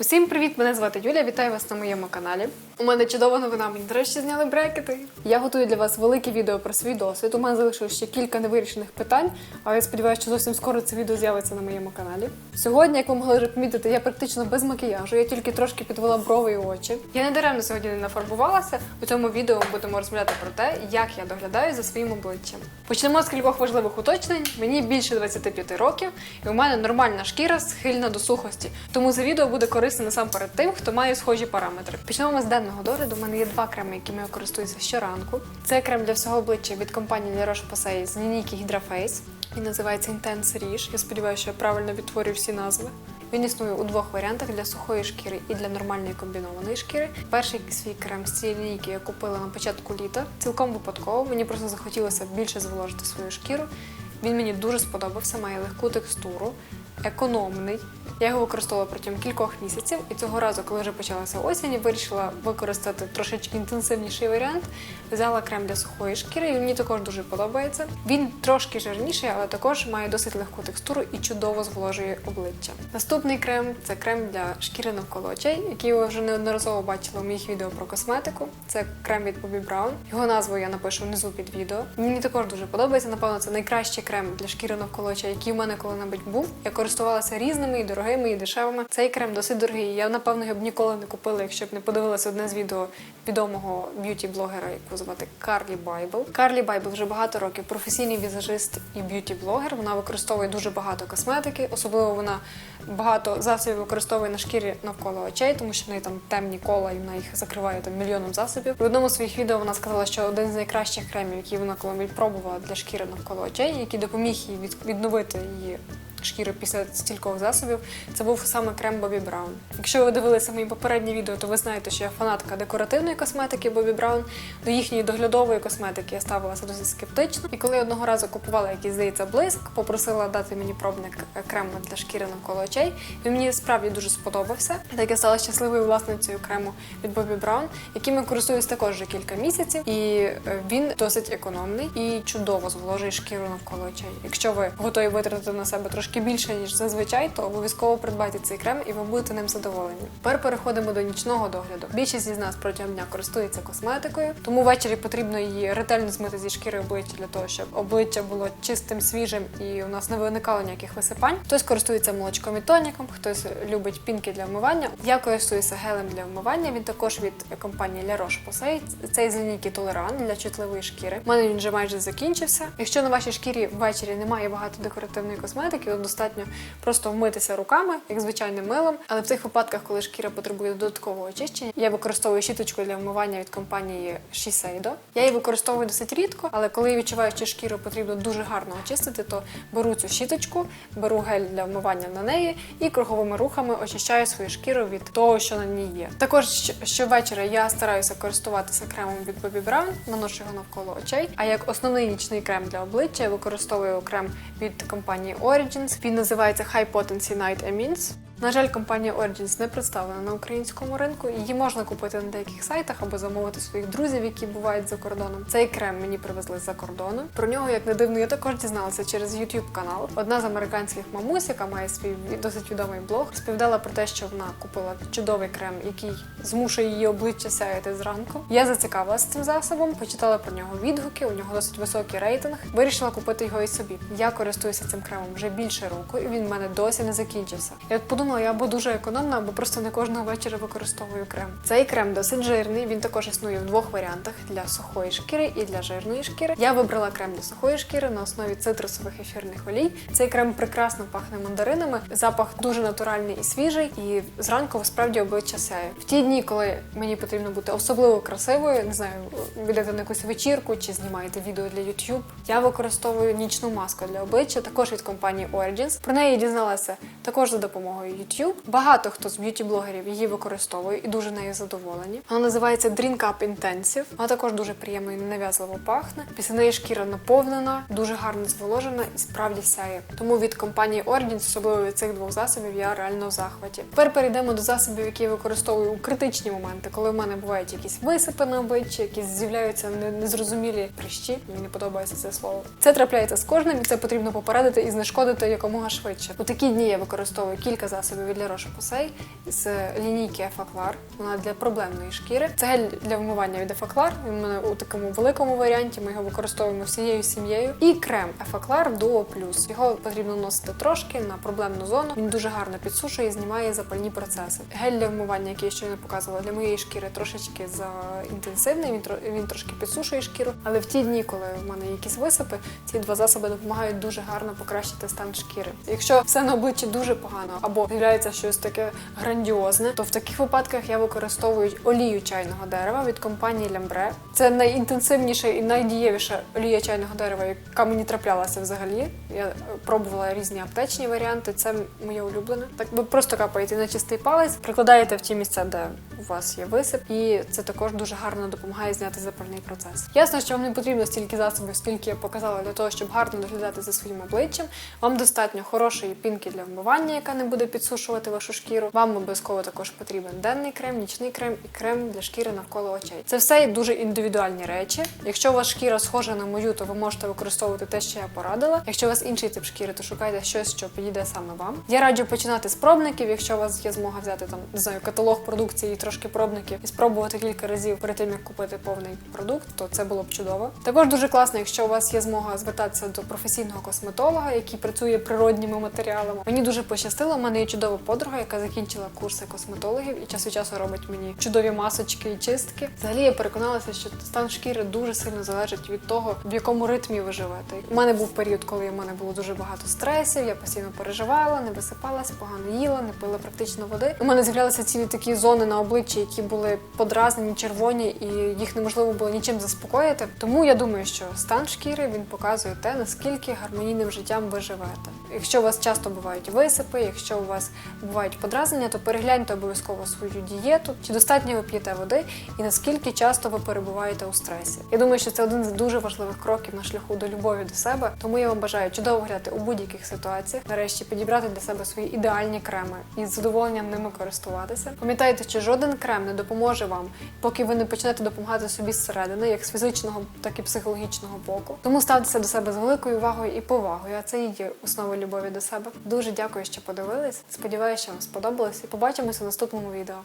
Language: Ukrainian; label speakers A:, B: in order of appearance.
A: Усім привіт! Мене звати Юля. Вітаю вас на моєму каналі. У мене чудова новина. Мені нарешті зняли брекети. Я готую для вас велике відео про свій досвід. У мене залишилось ще кілька невирішених питань, але я сподіваюся, що зовсім скоро це відео з'явиться на моєму каналі. Сьогодні, як ви могли вже помітити, я практично без макіяжу. Я тільки трошки підвела брови і очі. Я не даремно сьогодні не нафарбувалася. У цьому відео ми будемо розмовляти про те, як я доглядаю за своїм обличчям. Почнемо з кількох важливих уточнень. Мені більше 25 років, і у мене нормальна шкіра схильна до сухості. Тому це відео буде корисне насамперед тим, хто має схожі параметри. Почнемо ми з денного догляду. У мене є два креми, якими я користуюся щоранку. Це крем для всього обличчя від компанії La Roche-Posay з лінійки Hydra. Він називається Intense Rouge. Я сподіваюся, що я правильно відтворюю всі назви. Він існує у двох варіантах для сухої шкіри і для нормальної комбінованої шкіри. Перший свій крем з цієї лінійки я купила на початку літа. Цілком випадково. Мені просто захотілося більше зволожити свою шкіру. Він мені дуже сподобався, має легку текстуру, економний. Я його використовувала протягом кількох місяців, і цього разу, коли вже почалася осінь, вирішила використати трошечки інтенсивніший варіант. Взяла крем для сухої шкіри, і мені також дуже подобається. Він трошки жирніший, але також має досить легку текстуру і чудово зволожує обличчя. Наступний крем це крем для шкіри навколо очей, який ви вже неодноразово бачили у моїх відео про косметику. Це крем від Bobbi Brown. Його назву я напишу внизу під відео. Мені також дуже подобається. Напевно, це найкращий крем для шкіри навколо очей, який у мене коли-небудь був. Я користувалася різними і дорогими, і дешевими. Цей крем досить дорогий. Я напевно його б ніколи не купила, якщо б не подивилася одне з відео відомого б'юті-блогера, яку звати Карлі Байбл. Карлі Байбл вже багато років професійний візажист і б'юті-блогер. Вона використовує дуже багато косметики, особливо вона багато засобів використовує на шкірі навколо очей, тому що в неї там темні кола, і вона їх закриває там мільйоном засобів. В одному з своїх відео вона сказала, що один з найкращих кремів, які вона коли пробувала для шкіри навколо очей, який допоміг їй відновити її шкіри після стількох засобів. Це був саме крем Бобі Браун. Якщо ви дивилися мої попередні відео, то ви знаєте, що я фанатка декоративної косметики Бобі Браун. До їхньої доглядової косметики я ставилася досить скептично. І коли одного разу купувала якийсь, здається, блиск, попросила дати мені пробник крему для шкіри навколо очей. Він мені справді дуже сподобався. Так я стала щасливою власницею крему від Бобі Браун, яким я користуюсь також вже кілька місяців, і е, він досить економний і чудово зволожує шкіру навколо очей. Якщо ви готові витратити на себе трошки більше ніж зазвичай, то обов'язково придбайте цей крем і ви будете ним задоволені. Тепер переходимо до нічного догляду. Більшість із нас протягом дня користується косметикою, тому ввечері потрібно її ретельно змити зі шкіри обличчя для того, щоб обличчя було чистим, свіжим і у нас не виникало ніяких висипань. Хтось користується молочком і тоніком, хтось любить пінки для вмивання. Я користуюся гелем для вмивання. Він також від компанії La Roche-Posay. Цей з лінійки Толеран для чутливої шкіри. У мене він вже майже закінчився. Якщо на вашій шкірі ввечері немає багато декоративної косметики, достатньо просто вмитися руками, як звичайним милом. Але в цих випадках, коли шкіра потребує додаткового очищення, я використовую щіточку для вмивання від компанії Shiseido. Я її використовую досить рідко, але коли я відчуваю, що шкіру потрібно дуже гарно очистити, то беру цю щіточку, беру гель для вмивання на неї і круговими рухами очищаю свою шкіру від того, що на ній є. Також щовечора я стараюся користуватися кремом від Bobbi Brown, наношу його навколо очей. А як основний нічний крем для обличчя я використовую крем від компанії Origins. Він називається High Potency Night Amines. На жаль, компанія Origins не представлена на українському ринку. Її можна купити на деяких сайтах або замовити своїх друзів, які бувають за кордоном. Цей крем мені привезли з-за кордону. Про нього, як не дивно, я також дізналася через YouTube канал. Одна з американських мамусь, яка має свій досить відомий блог, розповідала про те, що вона купила чудовий крем, який змушує її обличчя сяяти зранку. Я зацікавилася цим засобом, почитала про нього відгуки. У нього досить високий рейтинг. Вирішила купити його і собі. Я користуюся цим кремом вже більше року, і він в мене досі не закінчився. Я от подумала, я або дуже економна, або просто не кожного вечора використовую крем. Цей крем досить жирний. Він також існує в двох варіантах для сухої шкіри і для жирної шкіри. Я вибрала крем для сухої шкіри на основі цитрусових ефірних олій. Цей крем прекрасно пахне мандаринами. Запах дуже натуральний і свіжий, і зранку справді обличчя сяє. В ті дні, коли мені потрібно бути особливо красивою, не знаю, відете на якусь вечірку чи знімаєте відео для YouTube, я використовую нічну маску для обличчя, також від компанії Origins. Про неї дізналася також за допомогою YouTube. Багато хто з б'юті-блогерів її використовує і дуже нею задоволені. Вона називається Drink Up Intensive. Вона також дуже приємно і ненав'язливо пахне. Після неї шкіра наповнена, дуже гарно зволожена і справді сяє. Тому від компанії Origins, особливо від цих двох засобів, я реально в захваті. Тепер перейдемо до засобів, які я використовую у критичні моменти, коли в мене бувають якісь висипи на обличчі, якісь з'являються незрозумілі прищі. Мені не подобається це слово. Це трапляється з кожним, і це потрібно попередити і знешкодити якомога швидше. У такі дні я використовую кілька засобів собі від La Roche-Posay з лінійки Ефаклар. Вона для проблемної шкіри. Це гель для вмивання від Ефаклар. Він у мене у такому великому варіанті. Ми його використовуємо всією сім'єю. І крем Ефаклар Duo Plus. Його потрібно носити трошки на проблемну зону. Він дуже гарно підсушує і знімає запальні процеси. Гель для вмивання, який я щойно показувала, для моєї шкіри трошечки заінтенсивний. Він він трошки підсушує шкіру. Але в ті дні, коли в мене якісь висипи, ці два засоби допомагають дуже гарно покращити стан шкіри. Якщо все на обличчі дуже погано або з'являється щось таке грандіозне, то в таких випадках я використовую олію чайного дерева від компанії Лямбре. Це найінтенсивніша і найдієвіша олія чайного дерева, яка мені траплялася взагалі. Я пробувала різні аптечні варіанти. Це моє улюблене. Так ви просто капаєте на чистий палець, прикладаєте в ті місця, де у вас є висип, і це також дуже гарно допомагає зняти запальний процес. Ясно, що вам не потрібно стільки засобів, скільки я показала для того, щоб гарно доглядати за своїм обличчям. Вам достатньо хорошої пінки для вмивання, яка не буде підсушувати вашу шкіру. Вам обов'язково також потрібен денний крем, нічний крем і крем для шкіри навколо очей. Це все дуже індивідуальні речі. Якщо у вас шкіра схожа на мою, то ви можете використовувати те, що я порадила. Якщо у вас інший тип шкіри, то шукайте щось, що підійде саме вам. Я раджу починати з пробників, якщо у вас є змога взяти там не знаю каталог продукції і трошки пробників і спробувати кілька разів перед тим, як купити повний продукт, то це було б чудово. Також дуже класно, якщо у вас є змога звертатися до професійного косметолога, який працює природніми матеріалами. Мені дуже пощастило. У мене є чудова подруга, яка закінчила курси косметологів і час від часу робить мені чудові масочки і чистки. Взагалі я переконалася, що стан шкіри дуже сильно залежить від того, в якому ритмі ви живете. У мене був період, коли в мене було дуже багато стресів, я постійно переживала, не висипалась, погано їла, не пила практично води. У мене з'являлися цілі такі зони на обличчі, які були подразнені, червоні, і їх неможливо було нічим заспокоїти. Тому я думаю, що стан шкіри він показує те, наскільки гармонійним життям ви живете. Якщо у вас часто бувають висипи, якщо у вас бувають подразнення, то перегляньте обов'язково свою дієту, чи достатньо ви п'єте води, і наскільки часто ви перебуваєте у стресі. Я думаю, що це один з дуже важливих кроків на шляху до любові до себе. Тому я вам бажаю чудово виглядати у будь-яких ситуаціях. Нарешті підібрати для себе свої ідеальні креми і з задоволенням ними користуватися. Пам'ятайте, що жоден крем не допоможе вам, поки ви не почнете допомагати собі зсередини, як з фізичного, так і психологічного боку. Тому ставтеся до себе з великою увагою і повагою. А це і є основа любові до себе. Дуже дякую, що подивились. Сподіваюся, що вам сподобалось. І побачимося в наступному відео.